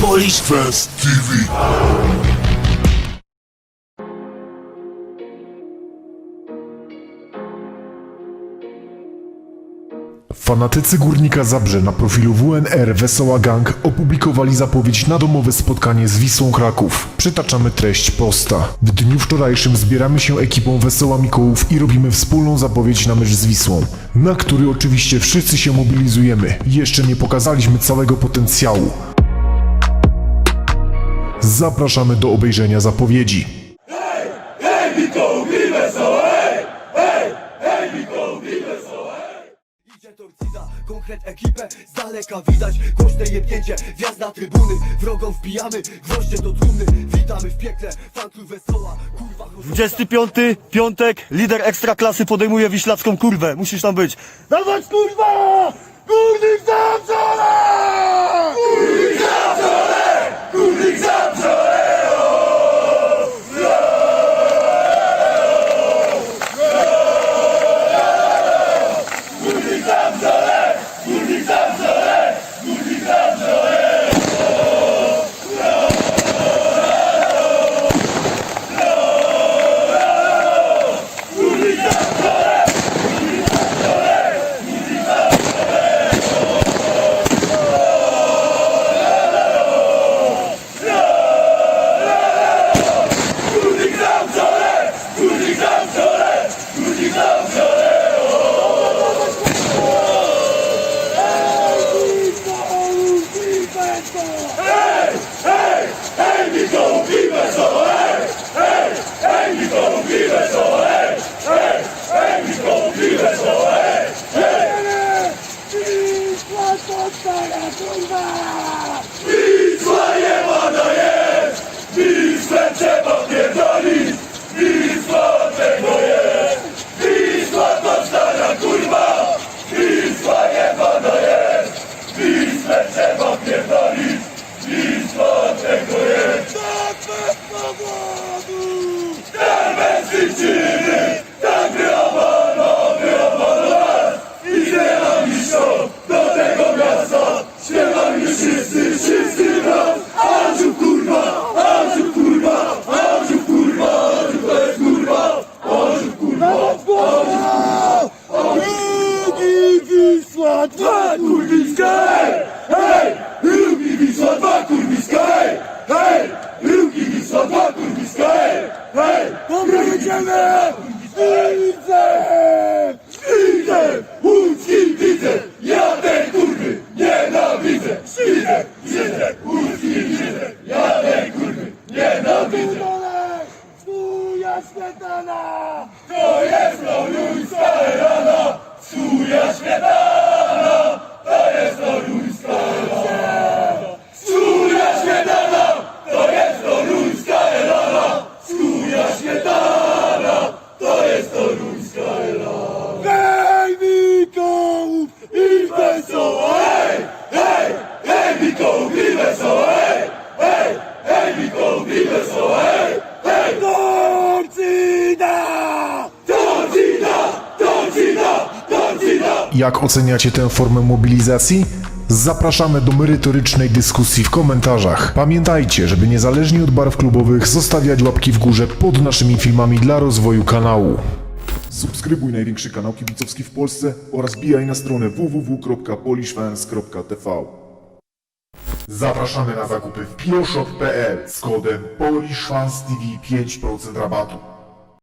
Polish TV. Fanatycy Górnika Zabrze na profilu WNR Wesoła Gang opublikowali zapowiedź na domowe spotkanie z Wisłą Kraków. Przytaczamy treść posta. W dniu wczorajszym zbieramy się ekipą Wesoła Mikołów i robimy wspólną zapowiedź na mecz z Wisłą, na który oczywiście wszyscy się mobilizujemy. Jeszcze nie pokazaliśmy całego potencjału. Zapraszamy do obejrzenia zapowiedzi. Idzie torcida, konkret ekipę z daleka widać Głośne jebnięcie, wjazd na trybuny Wrogą wbijamy, gwoździe do trumny Witamy w piekle, fanklub wesoła Kurwa, chrusta- 25, piątek, lider ekstraklasy podejmuje wiślacką kurwę. Musisz tam być. Dawać kurwa! Górnik Zabrze! Górnik stara kurwa! Nic zła nie ma na jest! Nic złe trzeba pierdolić! Nic złego jest! Nic zła to stara kurwa! Nic zła nie ma na jest! Nic złe trzeba pierdolić! Nic złego jest! Tak bez powodu! Tak bez przyczyny! Tak grabana, grabana! I zjela mi szok! Drugi Wisła, dwa kurwiska, hej! Drugi Wisła, dwa kurwiska, hej! Drugi Wisła, dwa kurwiska, hej! Dobra, jedziemy! Widzę! Śmietana! To jest Toruńska rana! Twoja śmietana! To jest Toruńska rana! Twoja śmietana! To jest Toruńska rana! Twoja śmietana! To jest Toruńska rana! Hej, Mikołów i wesoło! Hej! Hej! Hej, Mikołów i wesoło! Hej! Hej! Hej, Mikołów i wesoło! Hej! Hej! Torcida! Torcida! Torcida! Torcida! Jak oceniacie tę formę mobilizacji? Zapraszamy do merytorycznej dyskusji w komentarzach. Pamiętajcie, żeby niezależnie od barw klubowych zostawiać łapki w górze pod naszymi filmami dla rozwoju kanału. Subskrybuj największy kanał kibicowski w Polsce oraz bijaj na stronę www.polishfans.tv Zapraszamy na zakupy w pioshop.pl z kodem PolishFansTV 5% rabatu.